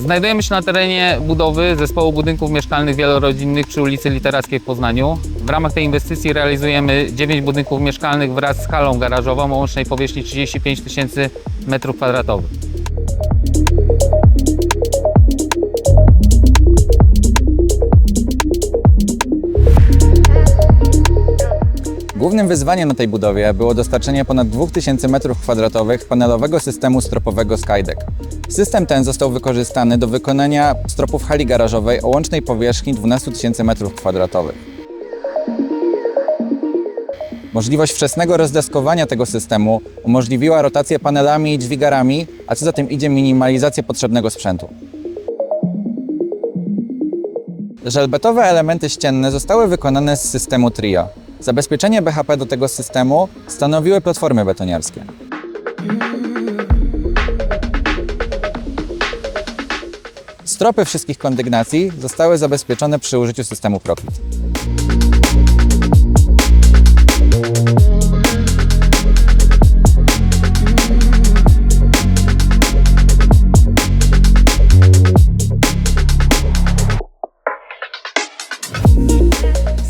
Znajdujemy się na terenie budowy zespołu budynków mieszkalnych wielorodzinnych przy ulicy Literackiej w Poznaniu. W ramach tej inwestycji realizujemy 9 budynków mieszkalnych wraz z halą garażową o łącznej powierzchni 35 tysięcy m2. Głównym wyzwaniem na tej budowie było dostarczenie ponad 2000 m2 panelowego systemu stropowego Skydeck. System ten został wykorzystany do wykonania stropów hali garażowej o łącznej powierzchni 12 tysięcy m2. Możliwość wczesnego rozdeskowania tego systemu umożliwiła rotację panelami i dźwigarami, a co za tym idzie minimalizację potrzebnego sprzętu. Żelbetowe elementy ścienne zostały wykonane z systemu TRIO. Zabezpieczenie BHP do tego systemu stanowiły platformy betoniarskie. Stropy wszystkich kondygnacji zostały zabezpieczone przy użyciu systemu Proclit.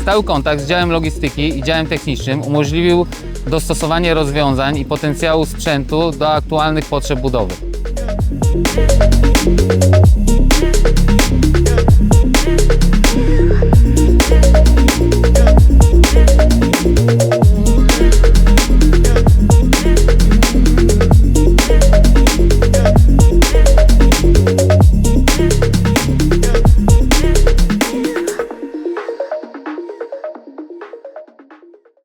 Stały kontakt z działem logistyki i działem technicznym umożliwił dostosowanie rozwiązań i potencjału sprzętu do aktualnych potrzeb budowy.